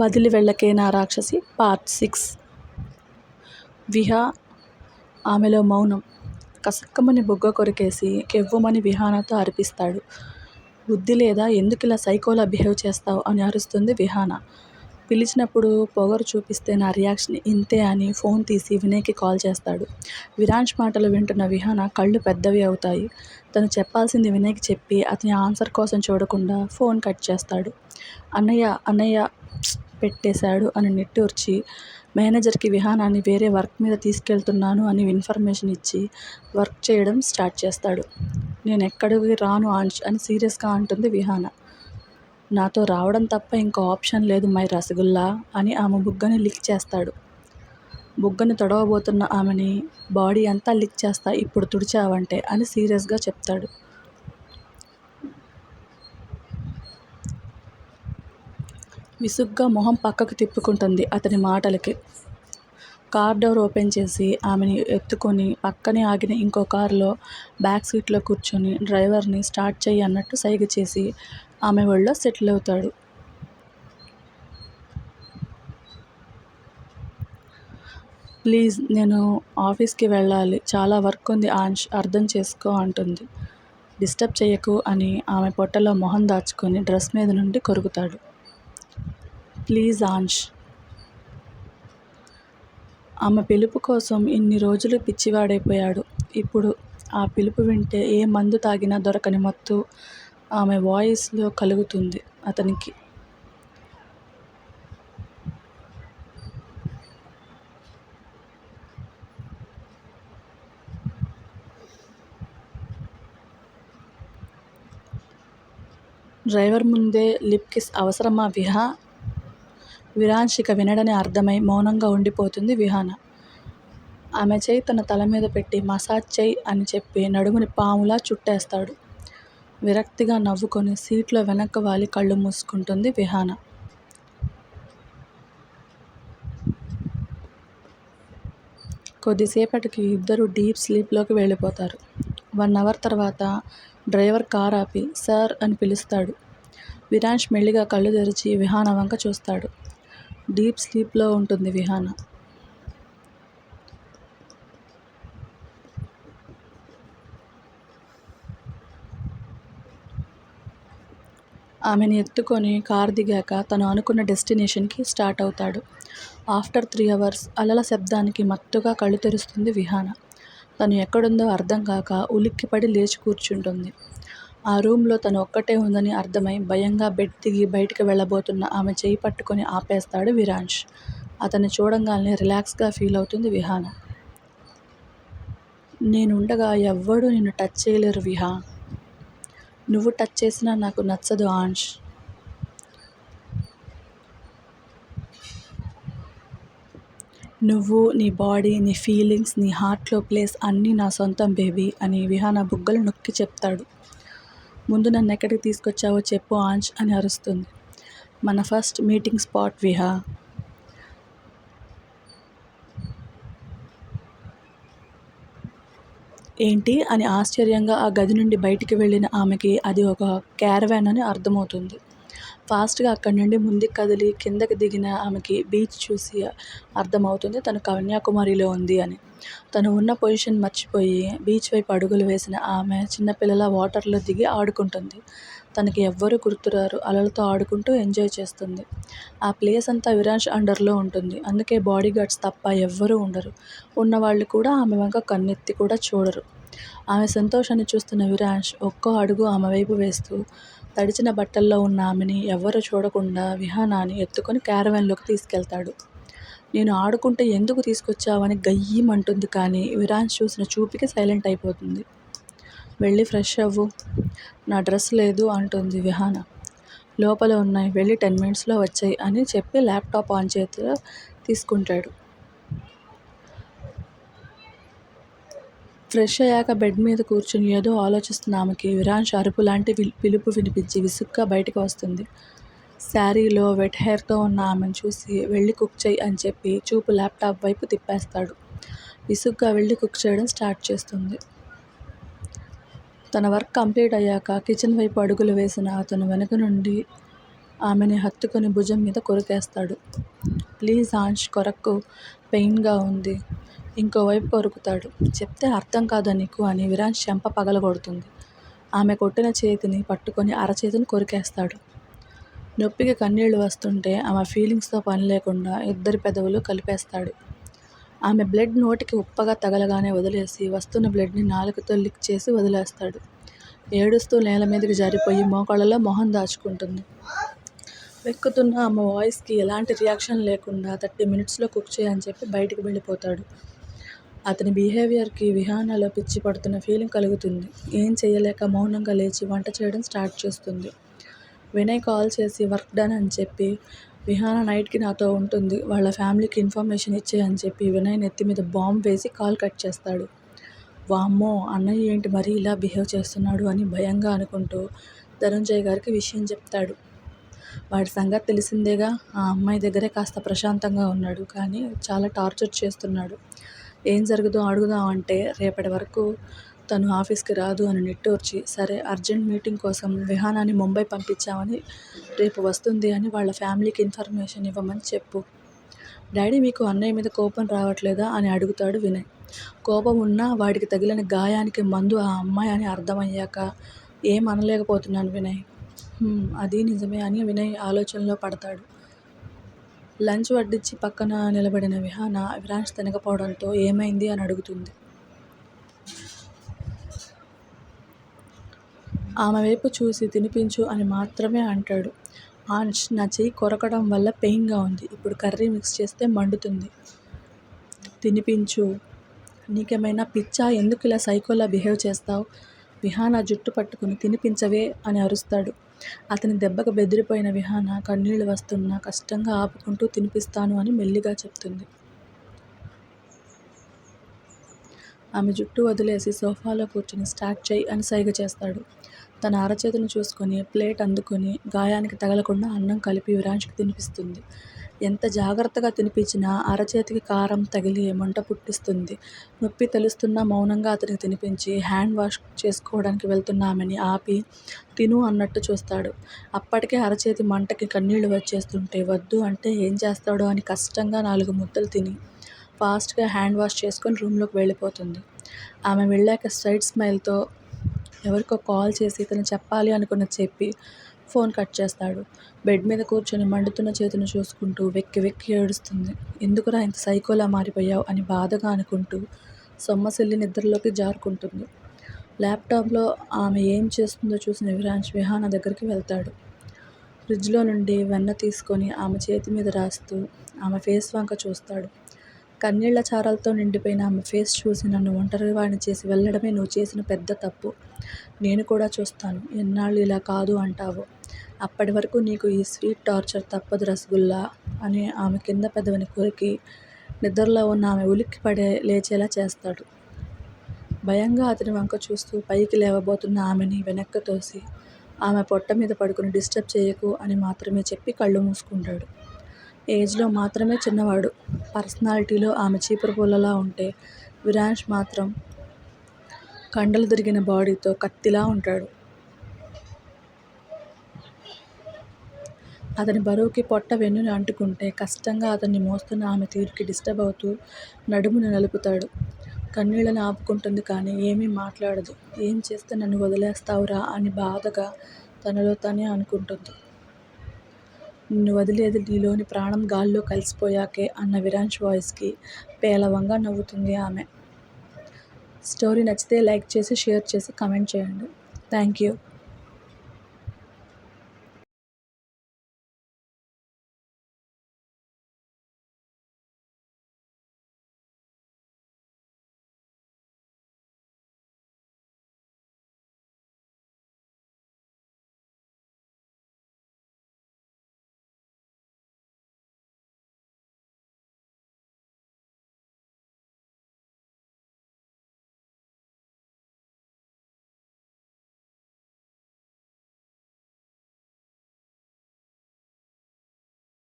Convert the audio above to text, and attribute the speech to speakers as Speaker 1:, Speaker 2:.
Speaker 1: వదిలి వెళ్ళకే నా రాక్షసి? Part six. విహా ఆమెలో మౌనం. కసక్కమని బుగ్గ కొరికేసి కెవ్వమని విహానతో అరిపిస్తాడు. బుద్ధి లేదా? ఎందుకు ఇలా సైకోలా బిహేవ్ చేస్తావు? అని అరుస్తుంది విహాన. పిలిచినప్పుడు పొగరు చూపిస్తే నా రియాక్షన్ ఇంతే అని ఫోన్ తీసి వినయ్కి కాల్ చేస్తాడు. విరాంష్ మాటలు వింటున్న విహాన కళ్ళు పెద్దవి అవుతాయి. తను చెప్పాల్సింది వినయ్కి చెప్పి అతని ఆన్సర్ కోసం చూడకుండా ఫోన్ కట్ చేస్తాడు. అన్నయ్య అన్నయ్య పెట్టేశాడు అని నిట్టూర్చి మేనేజర్కి విహానాన్ని వేరే వర్క్ మీద తీసుకెళ్తున్నాను అని ఇన్ఫర్మేషన్ ఇచ్చి వర్క్ చేయడం స్టార్ట్ చేస్తాడు. నేను ఎక్కడికి రాను ఆంష్ అని సీరియస్గా అంటుంది విహాన. నాతో రావడం తప్ప ఇంకో ఆప్షన్ లేదు మై రసగుల్లా అని ఆమె బుగ్గని లిక్ చేస్తాడు. బుగ్గని తొడవబోతున్న ఆమెని బాడీ అంతా లిక్ చేస్తా ఇప్పుడు తుడిచావంటే అని సీరియస్గా చెప్తాడు. విసుగ్గా మొహం పక్కకు తిప్పుకుంటుంది అతని మాటలకి. కార్ డోర్ ఓపెన్ చేసి ఆమెని ఎత్తుకొని పక్కనే ఆగిన ఇంకో కారులో బ్యాక్ సీట్లో కూర్చొని డ్రైవర్ని స్టార్ట్ చెయ్యి అన్నట్టు సైగ చేసి ఆమె ఒళ్ళో సెటిల్ అవుతాడు. ప్లీజ్ నేను ఆఫీస్కి వెళ్ళాలి. చాలా వర్క్ ఉంది ఆంష్ అర్థం చేసుకో అంటుంది. డిస్టర్బ్ చేయకు అని ఆమె పొట్టలో మొహం దాచుకొని డ్రెస్ మీద నుండి కొరుకుతాడు. ప్లీజ్ ఆంష్. ఆమె పిలుపు కోసం ఇన్ని రోజులు పిచ్చివాడైపోయాడు. ఇప్పుడు ఆ పిలుపు వింటే ఏ మందు తాగినా దొరకని మత్తు ఆమె వాయిస్లో కలుగుతుంది అతనికి. డ్రైవర్ ముందే లిప్ కిస్ అవసరమా విహా? విరాంశిక వినడని అర్థమై మౌనంగా ఉండిపోతుంది విహాన. ఆమె చేయి తన తల మీద పెట్టి మసాజ్ చేయి అని చెప్పి నడుముని పాములా చుట్టేస్తాడు. విరక్తిగా నవ్వుకొని సీట్లో వెనక్కి వాలి కళ్ళు మూసుకుంటుంది విహాన. కొద్దిసేపటికి ఇద్దరు డీప్ స్లీప్లోకి వెళ్ళిపోతారు. వన్ అవర్ తర్వాత డ్రైవర్ కార్ ఆపి సార్ అని పిలుస్తాడు. విరాంష్ మెల్లిగా కళ్ళు తెరిచి విహాన వంక చూస్తాడు. డీప్ స్లీప్లో ఉంటుంది విహాన. ఆమెను ఎత్తుకొని కార్ దిగాక తను అనుకున్న డెస్టినేషన్కి స్టార్ట్ అవుతాడు. ఆఫ్టర్ త్రీ అవర్స్ అలల శబ్దానికి మత్తుగా కళ్ళు తెరుస్తుంది విహాన. తను ఎక్కడుందో అర్థం కాక ఉలిక్కిపడి లేచి కూర్చుంటుంది. ఆ రూమ్లో తను ఒక్కటే ఉందని అర్థమై భయంగా బెడ్ దిగి బయటికి వెళ్ళబోతున్న ఆమె చేయి పట్టుకొని ఆపేస్తాడు విరాంష్. అతన్ని చూడంగానే రిలాక్స్గా ఫీల్ అవుతుంది విహాన. నేనుండగా ఎవ్వడూ నిన్ను టచ్ చేయలేరు విహా. నువ్వు టచ్ చేసినా నాకు నచ్చదు ఆంష్. నువ్వు నీ బాడీ నీ ఫీలింగ్స్ నీ హార్ట్లో ప్లేస్ అన్నీ నా సొంతం బేబీ అని విహాన బుగ్గలు నొక్కి చెప్తాడు. ముందు నన్ను ఎక్కడికి తీసుకొచ్చావో చెప్పు ఆంచ్ అని అరుస్తుంది. మన ఫస్ట్ మీటింగ్ స్పాట్ విహా. ఏంటి అని ఆశ్చర్యంగా ఆ గది నుండి బయటికి వెళ్ళిన ఆమెకి అది ఒక క్యారవాన్ అని అర్థమవుతుంది. ఫాస్ట్గా అక్కడి నుండి ముందుకు కదిలి కిందకి దిగిన ఆమెకి బీచ్ చూసి అర్థమవుతుంది తను కన్యాకుమారిలో ఉంది అని. తను ఉన్న పొజిషన్ మర్చిపోయి బీచ్ వైపు అడుగులు వేసిన ఆమె చిన్నపిల్లల వాటర్లో దిగి ఆడుకుంటుంది. తనకి ఎవ్వరూ గుర్తురారు. అలలతో ఆడుకుంటూ ఎంజాయ్ చేస్తుంది. ఆ ప్లేస్ అంతా విరాంష్ అండర్లో ఉంటుంది. అందుకే బాడీ గార్డ్స్ తప్ప ఎవ్వరూ ఉండరు. ఉన్నవాళ్ళు కూడా ఆమె వెనక కన్నెత్తి కూడా చూడరు. ఆమె సంతోషాన్ని చూస్తున్న విరాంష్ ఒక్కో అడుగు ఆమె వైపు వేస్తూ తడిచిన బట్టల్లో ఉన్న ఆమెని ఎవ్వరూ చూడకుండా విహానాన్ని ఎత్తుకొని క్యారవాన్లోకి తీసుకెళ్తాడు. నేను ఆడుకుంటే ఎందుకు తీసుకొచ్చావని గయ్యమంటుంది కానీ విరాన్ చూసిన చూపుకి సైలెంట్ అయిపోతుంది. వెళ్ళి ఫ్రెష్ అవ్వు. నా డ్రెస్ లేదు అంటుంది విహాన. లోపల ఉన్నాయి. వెళ్ళి టెన్ మినిట్స్లో వచ్చాయి అని చెప్పి ల్యాప్టాప్ ఆన్ చేతిలో తీసుకుంటాడు. ఫ్రెష్ అయ్యాక బెడ్ మీద కూర్చుని ఏదో ఆలోచిస్తున్న ఆమెకి విరాన్ షరుపు లాంటి పిలుపు వినిపించి విసుగ్గా బయటకు వస్తుంది శారీలో వెట్ హెయిర్తో ఉన్న ఆమెను చూసి వెళ్ళి కుక్ చేయి అని చెప్పి చూపు ల్యాప్టాప్ వైపు తిప్పేస్తాడు విసుగ్గా వెళ్ళి కుక్ చేయడం స్టార్ట్ చేస్తుంది తన వర్క్ కంప్లీట్ అయ్యాక కిచెన్ వైపు అడుగులు వేసిన అతను వెనుక నుండి ఆమెని హత్తుకొని భుజం మీద కొరికేస్తాడు. ప్లీజ్ ఆంష్ కొరకు పెయిన్గా ఉంది. ఇంకోవైపు కొరుకుతాడు. చెప్తే అర్థం కాదా నీకు అని విరాన్స్ చెంప పగలగొడుతుంది. ఆమె కొట్టిన చేతిని పట్టుకొని అరచేతిని కొరికేస్తాడు. నొప్పికి కన్నీళ్ళు వస్తుంటే ఆమె ఫీలింగ్స్తో పని లేకుండా ఇద్దరి పెదవులు కలిపేస్తాడు. ఆమె బ్లడ్ నోటికి ఉప్పగా తగలగానే వదిలేసి వస్తున్న బ్లడ్ని నాలుకతో లిక్ చేసి వదిలేస్తాడు. ఏడుస్తూ నేల మీదకి జారిపోయి మోకాళ్ళలో మొహం దాచుకుంటుంది. వెక్కుతున్న ఆమె వాయిస్కి ఎలాంటి రియాక్షన్ లేకుండా థర్టీ మినిట్స్లో కుక్ చేయని చెప్పి బయటికి వెళ్ళిపోతాడు. అతని బిహేవియర్కి విహానలో పిచ్చి పడుతున్న ఫీలింగ్ కలుగుతుంది. ఏం చేయలేక మౌనంగా లేచి వంట చేయడం స్టార్ట్ చేస్తుంది. వినయ్ కాల్ చేసి వర్క్ డన్ అని చెప్పి విహాన నైట్కి నాతో ఉంటుంది. వాళ్ళ ఫ్యామిలీకి ఇన్ఫర్మేషన్ ఇచ్చే అని చెప్పి వినయ్ నెత్తిమీద బాంబ్ వేసి కాల్ కట్ చేస్తాడు. వామ్మో అన్నయ్య ఏంటి మరీ ఇలా బిహేవ్ చేస్తున్నాడు అని భయంగా అనుకుంటూ ధనంజయ్ గారికి విషయం చెప్తాడు. వాడి సంగతి తెలిసిందేగా ఆ అమ్మాయి దగ్గరే కాస్త ప్రశాంతంగా ఉన్నాడు. కానీ చాలా టార్చర్ చేస్తున్నాడు. ఏం జరగదో అడుగుదాం అంటే రేపటి వరకు తను ఆఫీస్కి రాదు అని నిట్టూర్చి సరే అర్జెంట్ మీటింగ్ కోసం విహానాన్ని ముంబై పంపించామని రేపు వస్తుంది అని వాళ్ళ ఫ్యామిలీకి ఇన్ఫర్మేషన్ ఇవ్వమని చెప్పు. డాడీ మీకు అన్నయ్య మీద కోపం రావట్లేదా అని అడుగుతాడు వినయ్. కోపం ఉన్నా వాడికి తగిలిన గాయానికి మందు ఆ అమ్మాయి అని అర్థమయ్యాక ఏం అనలేకపోతున్నాను వినయ్. అది నిజమే అని వినయ్ ఆలోచనలో పడతాడు. లంచ్ వడ్డించి పక్కన నిలబడిన విహాన విరాన్స్ తినకపోవడంతో ఏమైంది అని అడుగుతుంది. ఆమె వైపు చూసి తినిపించు అని మాత్రమే అంటాడు. ఆంష్ నా చెయ్యి కొరకడం వల్ల పెయిన్గా ఉంది. ఇప్పుడు కర్రీ మిక్స్ చేస్తే మండుతుంది. తినిపించు. నీకేమైనా పిచ్చా ఎందుకు ఇలా సైకోలా బిహేవ్ చేస్తావు విహాన జుట్టు పట్టుకుని తినిపించవే అని అరుస్తాడు. అతని దెబ్బకు బెదిరిపోయిన విహాన కన్నీళ్ళు వస్తున్నా కష్టంగా ఆపుకుంటూ తినిపిస్తాను అని మెల్లిగా చెప్తుంది. ఆమె జుట్టు వదిలేసి సోఫాలో కూర్చుని స్టార్ట్ చేయి అని సైగ చేస్తాడు. తన అరచేతిని చూసుకొని ప్లేట్ అందుకొని గాయానికి తగలకుండా అన్నం కలిపి విరాన్షికి తినిపిస్తుంది. ఎంత జాగ్రత్తగా తినిపించినా అరచేతికి కారం తగిలి మంట పుట్టిస్తుంది. నొప్పి తెలుస్తున్నా మౌనంగా అతనికి తినిపించి హ్యాండ్ వాష్ చేసుకోవడానికి వెళ్తున్న ఆమెని ఆపి తిను అన్నట్టు చూస్తాడు. అప్పటికే అరచేతి మంటకి కన్నీళ్ళు వచ్చేస్తుంటే వద్దు అంటే ఏం చేస్తాడో అని కష్టంగా నాలుగు ముద్దలు తిని ఫాస్ట్గా హ్యాండ్ వాష్ చేసుకుని రూమ్లోకి వెళ్ళిపోతుంది. ఆమె వెళ్ళాక సైడ్ స్మైల్తో ఎవరికో కాల్ చేసి తను చెప్పాలి అనుకున్నది చెప్పి ఫోన్ కట్ చేస్తాడు. బెడ్ మీద కూర్చొని మండుతున్న చేతిని చూసుకుంటూ వెక్కి వెక్కి ఏడుస్తుంది. ఎందుకురా ఇంత సైకోలా మారిపోయావు అని బాధగా అనుకుంటూ సొమ్మసిల్లి నిద్రలోకి జారుకుంటుంది. ల్యాప్టాప్లో ఆమె ఏం చేస్తుందో చూసిన విరాన్స్ విహాన దగ్గరికి వెళ్తాడు. ఫ్రిడ్జ్లో నుండి వెన్న తీసుకొని ఆమె చేతి మీద రాస్తూ ఆమె ఫేస్ వంక చూస్తాడు. కన్నీళ్ళ చారలతో నిండిపోయిన ఆమె ఫేస్ చూసి నన్ను ఒంటరివాడిని చేసి వెళ్ళడమే నువ్వు చేసిన పెద్ద తప్పు. నేను కూడా చూస్తాను ఎన్నాళ్ళు ఇలా కాదు అంటావో. అప్పటి వరకు నీకు ఈ స్వీట్ టార్చర్ తప్పదు రసగుల్లా అని ఆమె కింద పెదవిని కొరికి నిద్రలో ఉన్న ఆమె ఉలిక్కి పడే లేచేలా చేస్తాడు. భయంగా అతని వంక చూస్తూ పైకి లేవబోతున్న ఆమెని వెనక్కి తోసి ఆమె పొట్ట మీద పడుకుని డిస్టర్బ్ చేయకు అని మాత్రమే చెప్పి కళ్ళు మూసుకుంటాడు. ఏజ్లో మాత్రమే చిన్నవాడు. పర్సనాలిటీలో ఆమె చీపురు పుల్లలా ఉంటే విరాంష్ మాత్రం కండలు తిరిగిన బాడీతో కత్తిలా ఉంటాడు. అతని బరువుకి పొట్ట వెన్నుని అంటుకుంటే కష్టంగా అతన్ని మోస్తున్న ఆమె తీరుకి డిస్టర్బ్ అవుతూ నడుమును నలుపుతాడు. కన్నీళ్ళను ఆపుకుంటుంది కానీ ఏమీ మాట్లాడదు. ఏం చేస్తే నన్ను వదిలేస్తావురా అని బాధగా తనలో తనే అనుకుంటుంది. నిన్ను వదిలేది నీలోని ప్రాణం గాల్లో కలిసిపోయాకే అన్న విరాంష్ వాయిస్కి పేలవంగా నవ్వుతుంది ఆమె. స్టోరీ నచ్చితే లైక్ చేసి షేర్ చేసి కమెంట్ చేయండి. Thank you